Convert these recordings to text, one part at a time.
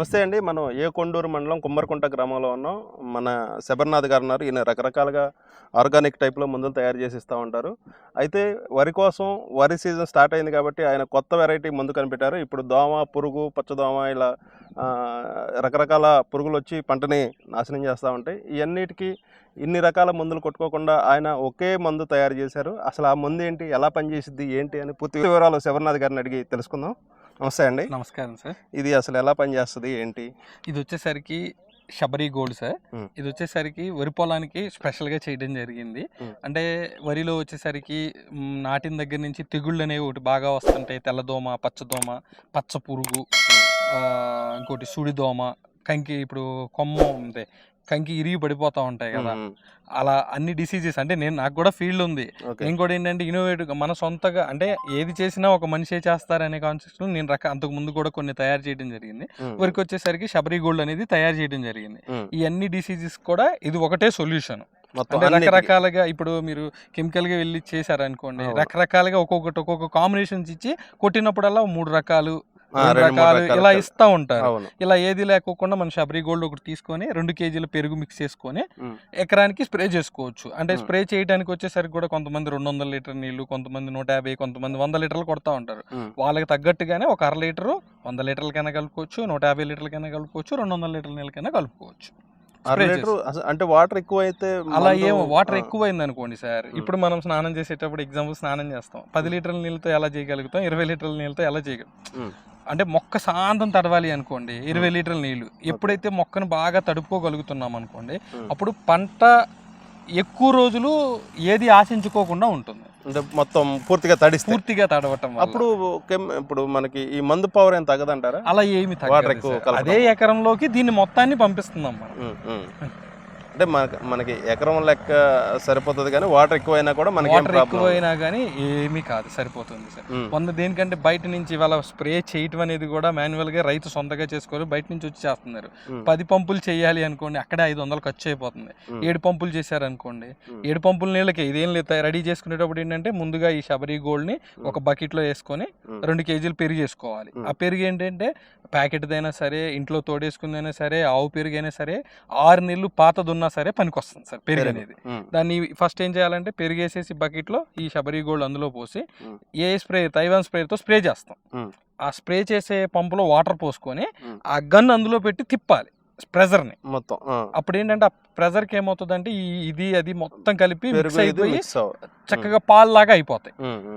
నమస్తే అండి. మనం ఏ కొండూరు మండలం కుమ్మరికుంట గ్రామంలో ఉన్నాం. మన శబర్నాథ్ గారు ఉన్నారు. ఈయన రకరకాలుగా ఆర్గానిక్ టైప్లో మందులు తయారు చేసి ఇస్తూ ఉంటారు. అయితే వరి కోసం వరి సీజన్ స్టార్ట్ అయింది కాబట్టి ఆయన కొత్త వెరైటీ మందు కనిపెట్టారు. ఇప్పుడు దోమ పురుగు పచ్చదోమ ఇలా రకరకాల పురుగులు వచ్చి పంటని నాశనం చేస్తూ ఉంటాయి. ఇవన్నిటికీ ఇన్ని రకాల మందులు కొట్టుకోకుండా ఆయన ఒకే మందు తయారు చేశారు. అసలు ఆ మందు ఏంటి? ఎలా పనిచేసిద్ది? ఏంటి? అని పూర్తి వివరాలు శబర్నాథ్ గారిని అడిగి తెలుసుకుందాం. నమస్తే అండి. నమస్కారం సార్. ఇది అసలు ఎలా పనిచేస్తుంది? ఏంటి? ఇది వచ్చేసరికి శబరి గోల్డ్ సార్. ఇది వచ్చేసరికి వరి పొలానికి స్పెషల్గా చేయడం జరిగింది. అంటే వరిలో వచ్చేసరికి నాటిన దగ్గర నుంచి తెగుళ్ళు అనేవి ఒకటి బాగా వస్తుంటాయి. తెల్లదోమ పచ్చదోమ పచ్చ పురుగు ఇంకోటి సుడిదోమ కంకి ఇప్పుడు కొమ్మ ఉంది. కంకి ఇరిగి పడిపోతూ ఉంటాయి కదా. అలా అన్ని డిసీజెస్ అంటే నేను నాకు కూడా ఫీల్డ్ ఉంది నేను కూడా ఏంటంటే ఇన్నోవేటివ్ మన సొంతగా అంటే ఏది చేసినా ఒక మనిషే చేస్తారనే కాన్సెప్ట్ నేను రక అంతకు ముందు కూడా కొన్ని తయారు చేయడం జరిగింది. వరకు వచ్చేసరికి శబరి గోల్డ్ అనేది తయారు చేయడం జరిగింది. ఈ అన్ని డిసీజెస్ కూడా ఇది ఒకటే సొల్యూషన్. రకరకాలుగా ఇప్పుడు మీరు కెమికల్గా వెళ్ళి చేశారనుకోండి. రకరకాలుగా ఒక్కొక్కటి ఒక్కొక్క కాంబినేషన్స్ ఇచ్చి కొట్టినప్పుడల్లా మూడు రకాలు రకాలు ఇలా. ఇస్తా ఉంటారు. ఇలా ఏది లేకోకుండా మన శబరి గోల్డ్ ఒకటి తీసుకొని రెండు కేజీల పెరుగు మిక్స్ చేసుకొని. ఎకరానికి స్ప్రే చేసుకోవచ్చు. అంటే. స్ప్రే చేయడానికి వచ్చేసరికి కూడా కొంతమంది రెండు వందల లీటర్ నీళ్ళు కొంతమంది నూట యాభై కొంతమంది వంద లీటర్లు కొడతా ఉంటారు. వాళ్ళకి తగ్గట్టుగానే ఒక అర లీటరు వంద లీటర్లకైనా కలుపుకోవచ్చు నూట యాభై లీటర్లకైనా కలుపుకోవచ్చు రెండు వందల లీటర్ల నీళ్ళకైనా కలుపుకోవచ్చు. అంటే వాటర్ ఎక్కువ అయితే అలా ఏమో వాటర్ ఎక్కువైంది అనుకోండి సార్. ఇప్పుడు మనం స్నానం చేసేటప్పుడు ఎగ్జాంపుల్ స్నానం చేస్తాం. పది లీటర్ల నీళ్ళతో ఎలా చేయగలుగుతాం? ఇరవై లీటర్ల నీళ్ళతో ఎలా చేయగలం మ్మ్. అంటే మొక్క శాంతం తడవాలి అనుకోండి ఇరవై లీటర్ల నీళ్ళు ఎప్పుడైతే మొక్కను బాగా తడుపుకోగలుగుతున్నాం అనుకోండి. అప్పుడు పంట ఎక్కువ రోజులు ఏది ఆశించుకోకుండా ఉంటుంది అంటే మొత్తం పూర్తిగా తడిస్తే పూర్తిగా తడవటం. అప్పుడు ఇప్పుడు మనకి ఈ మందు పవర్ ఏం తగ్గదంటారా అలా ఏమి కలపడం. అదే ఎకరంలోకి దీన్ని మొత్తాన్ని పంపిస్తున్నాం మనం మ్మ్. మ్మ్. అంటే మనకి మనకి ఎకరం లెక్క సరిపోతుంది కానీ వాటర్ ఎక్కువైనా కూడా మనకి వాటర్ ఎక్కువైనా కానీ ఏమీ కాదు సరిపోతుంది సార్ వంద దేనికంటే బయట నుంచి ఇవాళ స్ప్రే చేయటం అనేది కూడా మాన్యువల్గా రైతు సొంతగా చేసుకోవాలి బయట నుంచి వచ్చి చేస్తున్నారు. పది పంపులు చేయాలి అనుకోండి అక్కడే ఐదు వందలు ఖర్చు అయిపోతుంది. ఏడు పంపులు చేశారనుకోండి మ్మ్. ఏడు పంపుల నీళ్ళకి ఇదేం లేదు రెడీ చేసుకునేటప్పుడు ఏంటంటే ముందుగా ఈ శబరి గోల్డ్ని ఒక బకెట్లో వేసుకొని. రెండు కేజీలు పెరుగు వేసుకోవాలి మ్మ్. ఆ పెరుగు ఏంటంటే ప్యాకెట్దైనా సరే ఇంట్లో తోడేసుకుందైనా సరే ఆవు పెరుగు అయినా సరే ఆరు నెలలు పాతదున్నా సరే పనికొస్తుంది సార్ పెరుగు. అనేది. దాన్ని ఫస్ట్ ఏం చేయాలంటే పెరిగేసేసి బకెట్లో ఈ శబరి గోల్డ్ అందులో పోసి. ఏ స్ప్రే తైవాన్ స్ప్రేతో స్ప్రే చేస్తాం. ఆ స్ప్రే చేసే పంపులో వాటర్ పోసుకొని. ఆ గన్ అందులో పెట్టి తిప్పాలి ప్రెజర్ని మొత్తం. అప్పుడు ఏంటంటే ఆ ప్రెజర్కి ఏమవుతుందంటే ఈ ఇది అది మొత్తం కలిపి మిక్స్ అయిపోయి చక్కగా పాల్లాగా అయిపోతాయి.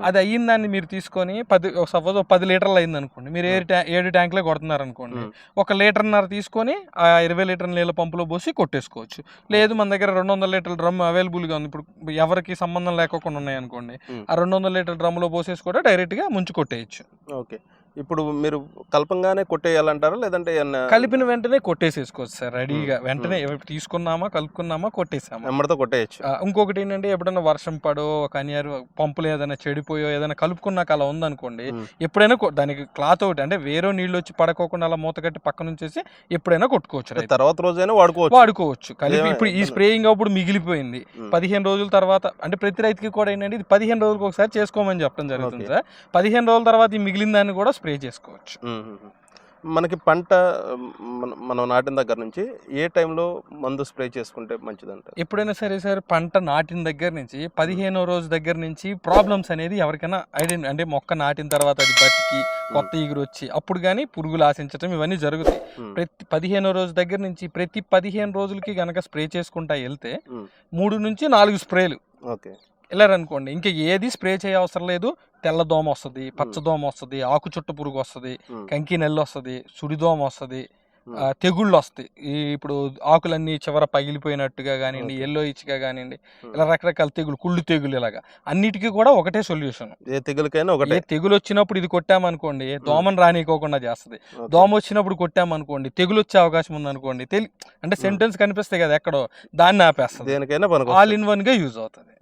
అది అయిన దాన్ని మీరు తీసుకొని పది సపోజ్ పది లీటర్లు అయింది అనుకోండి మీరు ఏడు ఏడు ట్యాంకులే కొడుతున్నారు అనుకోండి. ఒక లీటర్న్నర తీసుకొని ఆ ఇరవై లీటర్ నీళ్ళ పంపులో పోసి కొట్టేసుకోవచ్చు లేదు మన దగ్గర రెండు వందల లీటర్ల డ్రమ్ అవైలబుల్గా ఉంది ఇప్పుడు ఎవరికి సంబంధం లేకోకుండా ఉన్నాయి అనుకోండి. ఆ రెండు వందల లీటర్ డ్రమ్లో పోసేసి కూడా డైరెక్ట్గా ముంచి కొట్టేయచ్చు ఓకే ఇప్పుడు మీరు కల్పంగానే కొట్టేయాలంటారా? లేదంటే కలిపిన వెంటనే కొట్టేసేసుకోవచ్చు సార్ రెడీగా. వెంటనే తీసుకున్నామా కలుపుకున్నామా కొట్టేసామా? ఎమ్మడితో కొట్టేయచ్చు. ఇంకొకటి ఏంటంటే ఎప్పుడైనా వర్షం పడో ఒక అనియర్ పంపులు ఏదైనా చెడిపోయో ఏదైనా కలుపుకున్నాక అలా ఉందనుకోండి. ఎప్పుడైనా దానికి క్లాత్ ఒకటి అంటే వేరే నీళ్ళు వచ్చి పడకోకుండా అలా మూత కట్టి పక్క నుంచేసి ఎప్పుడైనా కొట్టుకోవచ్చు. తర్వాత రోజైనా వాడుకోవచ్చు. వాడుకోవచ్చు. కలిపి ఇప్పుడు ఈ స్ప్రేయింగ్ అప్పుడు మిగిలిపోయింది. పదిహేను రోజుల తర్వాత అంటే ప్రతి రైతుకి కూడా ఏంటంటే ఇది పదిహేను రోజులకు ఒకసారి చేసుకోమని చెప్పడం జరుగుతుంది. సార్. పదిహేను రోజుల తర్వాత ఈ మిగిలిన దాన్ని కూడా స్ప్రే చేసుకోవచ్చు. మనకి పంట మన- నాటిన దగ్గర నుంచి ఏ టైంలో మందు స్ప్రే చేసుకుంటే మంచిదంట ఎప్పుడైనా సరే సార్ పంట నాటిన దగ్గర నుంచి పదిహేనో రోజు దగ్గర నుంచి ప్రాబ్లమ్స్ అనేది ఎవరికైనా ఐడెంటి అంటే మొక్క నాటిన తర్వాత అది బతికి కొత్త ఈగురు వచ్చి అప్పుడు కానీ పురుగులు ఆశించడం ఇవన్నీ జరుగుతాయి. ప్రతి పదిహేనో రోజు దగ్గర నుంచి ప్రతి పదిహేను రోజులకి గనక స్ప్రే చేసుకుంటా వెళ్తే. మూడు నుంచి నాలుగు స్ప్రేలు. ఓకే. వెళ్ళారనుకోండి ఇంకా ఏది స్ప్రే చేయ అవసరం లేదు తెల్లదోమ వస్తుంది పచ్చదోమ వస్తుంది ఆకు చుట్ట పురుగు వస్తుంది. కంకి నెల్లు వస్తుంది సుడిదోమ వస్తుంది తెగుళ్ళు వస్తాయి. ఈ ఇప్పుడు ఆకులన్నీ చివర పగిలిపోయినట్టుగా కానివ్వండి. ఎల్లో ఇచ్చిగా కానివ్వండి. ఇలా రకరకాల తెగులు కుళ్ళు తెగులు ఇలాగా. అన్నిటికీ కూడా ఒకటే సొల్యూషన్ ఏ తెగులకైనా ఒకటే. తెగులు వచ్చినప్పుడు ఇది కొట్టామనుకోండి దోమను రానికోకుండా చేస్తుంది. దోమ వచ్చినప్పుడు కొట్టామనుకోండి తెగులు వచ్చే అవకాశం ఉందనుకోండి తెలి అంటే సెంటెన్స్ కనిపిస్తాయి కదా ఎక్కడో దాన్ని ఆపేస్తుంది. దేనికైనా ఆల్ ఇన్ వన్గా యూజ్ అవుతుంది.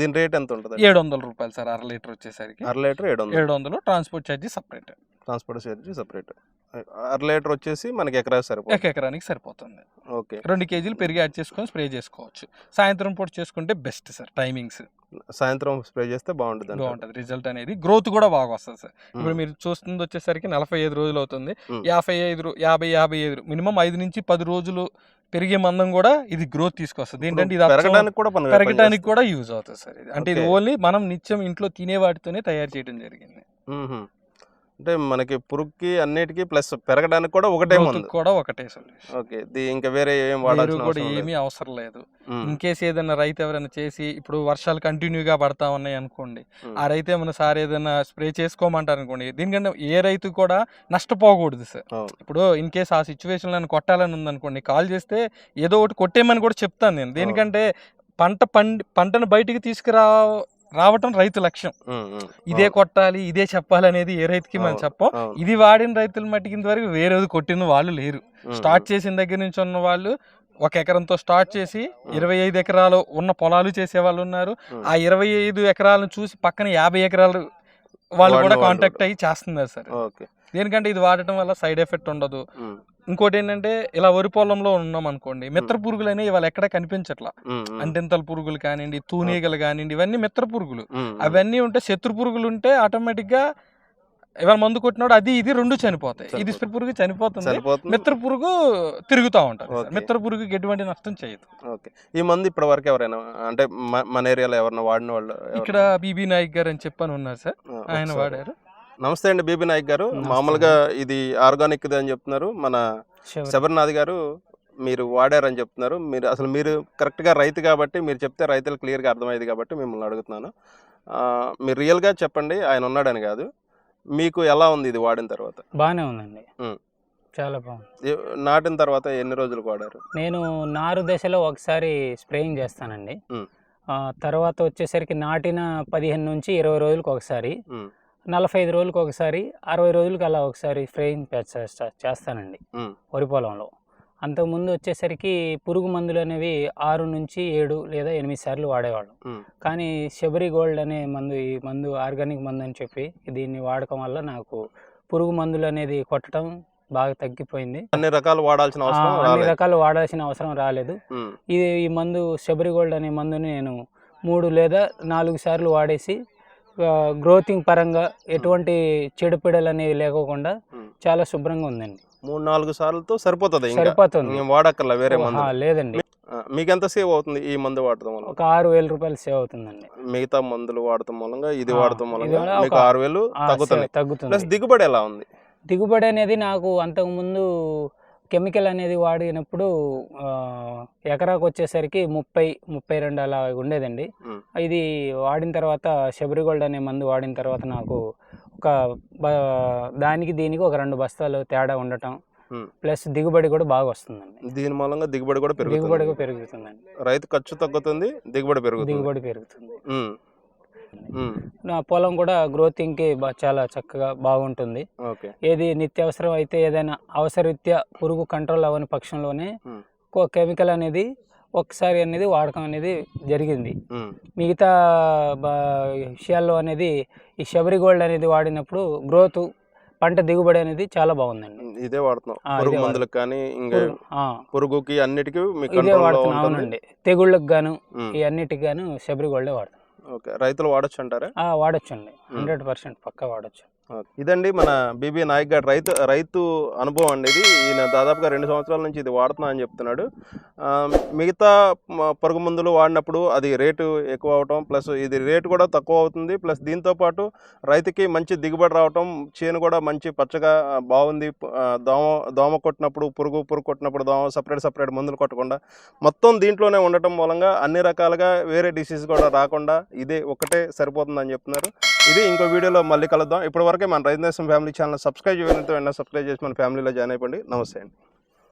దీని రేట్ ఎంత ఉంటుంది ఏడు వందల రూపాయలు సార్ అర లీటర్ వచ్చేసరికి. అర లీటర్ ఏడు వందలు transport charge separate transport charge separate అర లీటర్ వచ్చేసి మనకి ఎకరా సరిపోతుంది. ఒక ఎకరానికి సరిపోతుంది. ఓకే. రెండు కేజీలు పెరిగి యాడ్ చేసుకొని స్ప్రే చేసుకోవచ్చు. సాయంత్రం పూట చేసుకుంటే బెస్ట్ సార్ టైమింగ్స్. సాయంత్రం స్ప్రే చేస్తే బాగుంటుంది. బాగుంటుంది రిజల్ట్ అనేది. గ్రోత్ కూడా బాగా వస్తుంది సార్. ఇప్పుడు. మీరు చూస్తుంది వచ్చేసరికి నలభై ఐదు రోజులు అవుతుంది. యాభై ఐదు యాభై యాభై ఐదు మినిమం ఐదు నుంచి పది రోజులు పెరిగే మందం కూడా ఇది గ్రోత్ తీసుకొస్తుంది. ఏంటంటే ఇది పెరగడానికి కూడా పెరగడానికి కూడా యూజ్ అవుతుంది సార్ ఇది. అంటే ఇది. ఓన్లీ మనం నిత్యం ఇంట్లో తినే వాటితోనే తయారు చేయడం జరిగింది. అంటే మనకి పురుగుకి అన్నిటికీ ప్లస్ పెరగడానికి కూడా ఒకటే మందు కూడా ఒకటే ఓకే ఇంకా వేరే ఏం వాడాల్సిన కూడా ఏమీ. అవసరం లేదు. ఇన్ కేసు ఏదైనా రైతు ఎవరైనా చేసి ఇప్పుడు వర్షాలు కంటిన్యూగా పడతా ఉన్నాయి అనుకోండి. ఆ రైతు ఏమైనా సార్ ఏదైనా స్ప్రే చేసుకోమంటారు అనుకోండి దీనికంటే ఏ రైతు కూడా నష్టపోకూడదు సార్. ఇప్పుడు ఇన్ కేసు ఆ సిచ్యువేషన్ నన్ను కొట్టాలని ఉందనుకోండి కాల్ చేస్తే ఏదో ఒకటి కొట్టేయమని కూడా చెప్తాను నేను దేనికంటే పంట పండి పంటను బయటికి తీసుకురా రావటం రైతు లక్ష్యం. ఇదే. కొట్టాలి ఇదే చెప్పాలి అనేది ఏ రైతుకి మనం. చెప్పం. ఇది వాడిన రైతుల మట్టికి ఇంతవరకు వేరేది కొట్టిన వాళ్ళు లేరు. స్టార్ట్ చేసిన దగ్గర నుంచి ఉన్న వాళ్ళు ఒక ఎకరంతో స్టార్ట్ చేసి ఇరవై ఐదు ఎకరాలు ఉన్న పొలాలు చేసే వాళ్ళు ఉన్నారు. ఆ ఇరవై ఐదు ఎకరాలను చూసి పక్కన యాభై ఎకరాలు వాళ్ళు కూడా కాంటాక్ట్ అయ్యి చేస్తున్నారు సార్ ఓకే దేనికంటే ఇది వాడటం వల్ల సైడ్ ఎఫెక్ట్ ఉండదు. ఇంకోటి ఏంటంటే ఇలా వరి పొలంలో ఉన్నాం అనుకోండి మిత్ర పురుగులు అనేవి ఇవాళ ఎక్కడ కనిపించట్లా. అంటెంతల పురుగులు కానివ్వండి తూనీగలు కానివ్వండి ఇవన్నీ మిత్ర పురుగులు. అవన్నీ ఉంటే శత్రు పురుగులు ఉంటే ఆటోమేటిక్గా ఇవాళ మందు కొట్టినాడు అది ఇది రెండు చనిపోతాయి ఇది. స్ప్రే పురుగు చనిపోతుంది మిత్ర పురుగు తిరుగుతూ ఉంటారు. మిత్ర పురుగుకి ఎటువంటి నష్టం చేయదు ఓకే ఈ మంది ఇప్పటి వరకు ఎవరైనా అంటే మన ఏరియాలో ఎవరైనా వాడిన వాళ్ళు? ఇక్కడ బీబీ నాయక్ గారు అని చెప్పని ఉన్నారు సార్ ఆయన. వాడారు నమస్తే అండి బీబీ నాయక్ గారు. మామూలుగా ఇది ఆర్గానిక్ అని చెప్తున్నారు. మన శబర్నాథ్ గారు మీరు వాడారని చెప్తున్నారు. మీరు అసలు మీరు కరెక్ట్గా రైతు కాబట్టి మీరు చెప్తే రైతులు క్లియర్గా అర్థమయ్యేది కాబట్టి మిమ్మల్ని అడుగుతున్నాను. మీరు రియల్గా చెప్పండి. ఆయన ఉన్నాడని కాదు. మీకు ఎలా ఉంది ఇది వాడిన తర్వాత? బాగానే ఉందండి. చాలా బాగుంది. నాటిన తర్వాత ఎన్ని రోజులకు వాడారు? నేను నారు దశలో ఒకసారి స్ప్రేయింగ్ చేస్తానండి. తర్వాత వచ్చేసరికి నాటిన పదిహేను నుంచి ఇరవై రోజులకు ఒకసారి. నలభై ఐదు రోజులకు ఒకసారి అరవై రోజులకు అలా ఒకసారి స్ప్రేయింగ్ చేస్తా- చేస్తానండి వరి పొలంలో అంతకుముందు వచ్చేసరికి పురుగు మందులు అనేవి ఆరు నుంచి ఏడు లేదా ఎనిమిది సార్లు వాడేవాళ్ళం. కానీ శబరి గోల్డ్ అనే మందు ఈ మందు ఆర్గానిక్ మందు అని చెప్పి దీన్ని వాడకం వల్ల నాకు పురుగు మందులు అనేది కొట్టడం బాగా తగ్గిపోయింది. అన్ని రకాలు వాడాల్సిన అవసరం అన్ని రకాలు వాడాల్సిన అవసరం రాలేదు. ఇది ఈ మందు శబరి గోల్డ్ అనే మందుని నేను మూడు లేదా నాలుగు సార్లు వాడేసి గ్రోతింగ్ పరంగా ఎటువంటి చెడుపిడలు అనేవి లేకోకుండా. చాలా శుభ్రంగా ఉందండి. మూడు నాలుగు సార్లతో సరిపోతుంది సరిపోతుంది. వాడక్కర్లా వేరే మందు లేదండి. మీకు ఎంత సేవ్ అవుతుంది ఈ మందు వాడటం వల్ల? ఒక ఆరు వేల రూపాయలు సేవ్ అవుతుందండి. మిగతా మందులు వాడటం మూలంగా ఇది వాడటం మూలంగా మీకు ఆరు వేలు తగ్గుతుంది తగ్గుతుంది. ప్లస్ దిగుబడి ఎలా ఉంది? దిగుబడి అనేది నాకు అంతకుముందు కెమికల్ అనేది వాడినప్పుడు ఎకరాకు వచ్చేసరికి ముప్పై ముప్పై రెండు అలా ఉండేదండి. ఇది వాడిన తర్వాత శబరి గోల్డ్ అనే మందు వాడిన తర్వాత నాకు ఒక దానికి దీనికి ఒక రెండు బస్తాలు తేడా ఉండటం. ప్లస్ దిగుబడి కూడా బాగా వస్తుందండి దీని మూలంగా దిగుబడి కూడా దిగుబడి పెరుగుతుందండి రైతు ఖర్చు తగ్గుతుంది దిగుబడి పెరుగుతుంది దిగుబడి పెరుగుతుంది. నా పొలం కూడా గ్రోతింగ్కి బా చాలా చక్కగా బాగుంటుంది. ఏది నిత్యావసరం అయితే ఏదైనా అవసరరీత్యా పురుగు కంట్రోల్ అవ్వని పక్షంలోనే. కో- కెమికల్ అనేది ఒకసారి అనేది వాడకం అనేది జరిగింది. మిగతా విషయాల్లో అనేది ఈ శబరి గోల్డ్ అనేది వాడినప్పుడు గ్రోత్ పంట దిగుబడి అనేది చాలా బాగుందండి. ఇదే వాడుతున్నాం. పురుగు మందులకు కానీ ఇంకా పురుగుకి అన్నిటికీ ఇదే వాడుతున్నాం. అవునండి. తెగుళ్ళకి గాను. ఈ అన్నిటికి గాను శబరి గోల్డే వాడుతున్నాం ఓకే. రైతులు వాడచ్చు అంటారా ఆ, వాడొచ్చండి. హండ్రెడ్ పర్సెంట్ పక్కా వాడచ్చు. ఇదండి మన బీబీ నాయక్ గారు రైతు రైతు అనుభవం అండి ఇది. ఈయన దాదాపుగా రెండు సంవత్సరాల నుంచి ఇది వాడుతున్నా అని చెప్తున్నాడు. మిగతా మ- పురుగు మందులు వాడినప్పుడు అది రేటు ఎక్కువ అవటం ప్లస్ ఇది రేటు కూడా తక్కువ అవుతుంది. ప్లస్ దీంతో పాటు రైతుకి మంచి దిగుబడి రావటం చేను కూడా మంచి పచ్చగా బాగుంది. దోమ దోమ కొట్టినప్పుడు పురుగు పురుగు కొట్టినప్పుడు దోమ సపరేట్ సపరేట్ మందులు కొట్టకుండా మొత్తం దీంట్లోనే ఉండటం మూలంగా అన్ని రకాలుగా వేరే డిసీజ్ కూడా రాకుండా ఇదే ఒకటే సరిపోతుందని చెప్తున్నారు. ఇది ఇంకో వీడియోలో మళ్ళీ కలుద్దాం. ఇప్పటివరకే మన రైతు దేశం ఫ్యామిలీ ఛానల్ సబ్స్క్రైబ్ చేయడంతో వెంటనే సబ్స్క్రైబ్ చేసి మన ఫ్యామిలీలో జాయిన్ అయిపోండి. నమస్తే అండి.